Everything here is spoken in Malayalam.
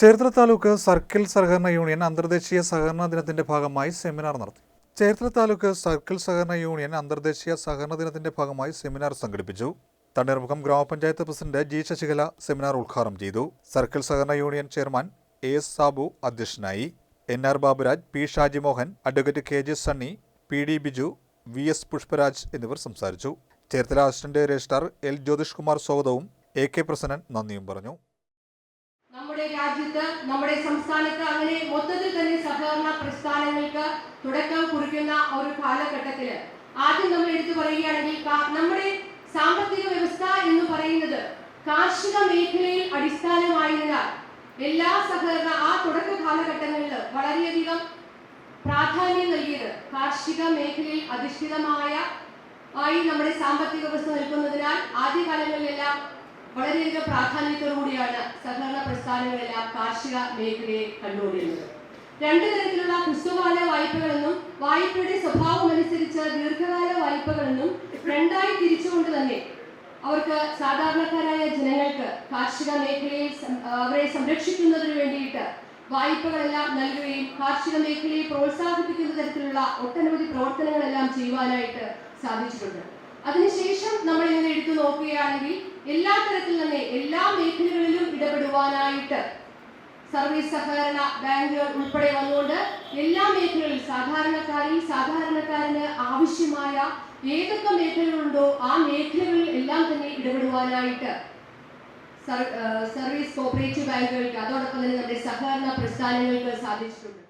ചേർത്തല താലൂക്ക് സർക്കിൾ സഹകരണ യൂണിയൻ അന്തർദേശീയ സഹകരണ ദിനത്തിന്റെ ഭാഗമായി സെമിനാർ നടത്തി. ചേർത്തല താലൂക്ക് സർക്കിൾ സഹകരണ യൂണിയൻ അന്തർദേശീയ സഹകരണ ദിനത്തിന്റെ ഭാഗമായി സെമിനാർ സംഘടിപ്പിച്ചു. തണ്ണീർമുഖം ഗ്രാമപഞ്ചായത്ത് പ്രസിഡന്റ് ജി ശശികല സെമിനാർ ഉദ്ഘാടനം ചെയ്തു. സർക്കിൾ സഹകരണ union chairman A S Sabu അധ്യക്ഷനായി. N R Baburaj P Shajimohan advocate K J Sunny P D Biju V S Pushparaj എന്നിവർ സംസാരിച്ചു. Cherthala assistant registrar L Jyothish Kumar സ്വാഗതവും എ കെ പ്രസന്നൻ നന്ദിയും പറഞ്ഞു. നമ്മുടെ രാജ്യത്ത് നമ്മുടെ സംസ്ഥാനത്ത് അങ്ങനെ മൊത്തത്തിൽ തന്നെ സഹകരണ പ്രസ്ഥാനങ്ങൾക്ക് തുടക്കം കുറിക്കുന്ന ഒരു കാലഘട്ടത്തിൽ ആദ്യം നമ്മൾ എടുത്തു പറയുകയാണെങ്കിൽ നമ്മുടെ സാമ്പത്തിക വ്യവസ്ഥ എന്ന് പറയുന്നത് കാർഷിക മേഖലയിൽ അടിസ്ഥാനമായതിനാൽ എല്ലാ സഹകരണ ആ തുടക്ക കാലഘട്ടങ്ങളിൽ വളരെയധികം പ്രാധാന്യം നൽകിയത് കാർഷിക മേഖലയിൽ അധിഷ്ഠിതമായ ആയി നമ്മുടെ സാമ്പത്തിക വ്യവസ്ഥ നിൽക്കുന്നതിനാൽ ആദ്യകാലങ്ങളിലെല്ലാം വളരെയധികം പ്രാധാന്യത്തോടുകൂടിയാണ് സഹകരണ പ്രസ്ഥാനങ്ങളെല്ലാം കാർഷിക മേഖലയെ കണ്ടുകൊണ്ടിരുന്നത്. രണ്ട് തരത്തിലുള്ള ഹ്രസ്വകാല വായ്പകളെന്നും വായ്പയുടെ സ്വഭാവം അനുസരിച്ച് ദീർഘകാല വായ്പകളെന്നും രണ്ടായി തിരിച്ചുകൊണ്ട് തന്നെ അവർക്ക് സാധാരണക്കാരായ ജനങ്ങൾക്ക് കാർഷിക മേഖലയിൽ അവരെ സംരക്ഷിക്കുന്നതിന് വേണ്ടിയിട്ട് വായ്പകളെല്ലാം നൽകുകയും കാർഷിക മേഖലയെ പ്രോത്സാഹിപ്പിക്കുന്ന തരത്തിലുള്ള ഒട്ടനവധി പ്രവർത്തനങ്ങളെല്ലാം ചെയ്യുവാനായിട്ട് സാധിച്ചിട്ടുണ്ട്. അതിനുശേഷം നമ്മൾ ഇങ്ങനെ നോക്കുകയാണെങ്കിൽ എല്ലാ തരത്തിൽ തന്നെ എല്ലാ മേഖലകളിലും ഇടപെടുവാനായിട്ട് സർവീസ് സഹകരണ ബാങ്കുകൾ ഉൾപ്പെടെ വന്നുകൊണ്ട് എല്ലാ മേഖലകളിൽ സാധാരണക്കാരിൽ സാധാരണക്കാരന് ആവശ്യമായ ഏതൊക്കെ മേഖലകളുണ്ടോ ആ മേഖലകളിൽ എല്ലാം തന്നെ ഇടപെടുവാനായിട്ട് സർവീസ് കോപ്പറേറ്റീവ് ബാങ്കുകൾക്ക് അതോടൊപ്പം തന്നെ നമ്മുടെ സഹകരണ പ്രസ്ഥാനങ്ങൾക്ക് സാധിച്ചിട്ടുണ്ട്.